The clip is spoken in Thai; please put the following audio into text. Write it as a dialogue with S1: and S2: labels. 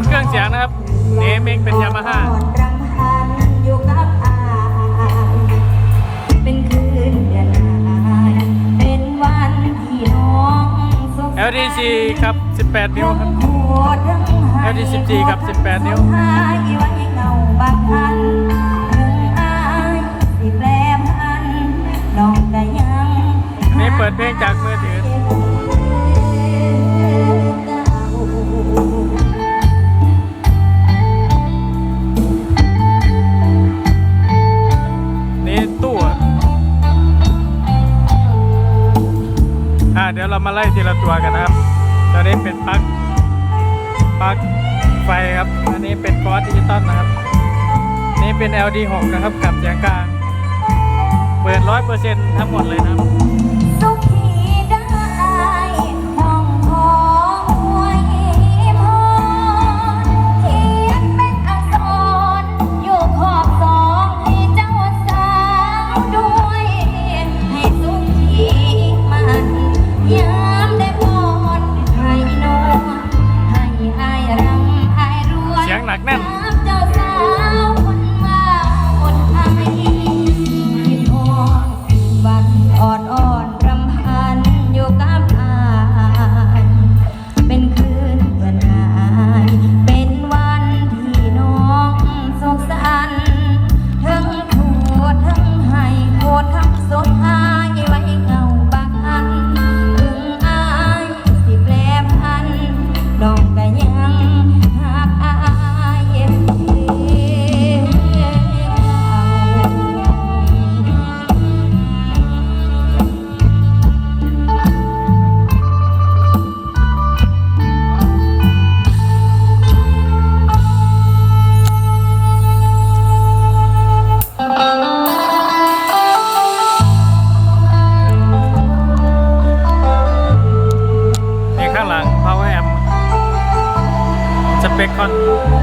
S1: ดเครื่องเสียงนะครับเนมเองเป็นยามาฮ่า
S2: อ่อนรำพันอยู่กับอายเป็นคืนเดือนหายเป็นวันที่น้องสุขสันต์
S1: LDC ครับ 18 นิ้วครับ
S2: ทั้งโหดทั้งหาย
S1: LD14 ครับ 18 นิ้ว
S2: หายไว้เงาบางอันถึงอายสิแปลพันน้องก็ยัง
S1: นี่เปิดเพลงจากมือ เดี๋ยวเรามาไล่ทีละตัวกันนะครับตอนนี้เป็นปลั๊กปลั๊กไฟครับ อันนี้เป็นฟอสดิจิตอลนะครับ นี่เป็น LD6 นะครับกับเสียงกลาง เปิด 100%ทั้งหมดเลยนะครับ
S2: เส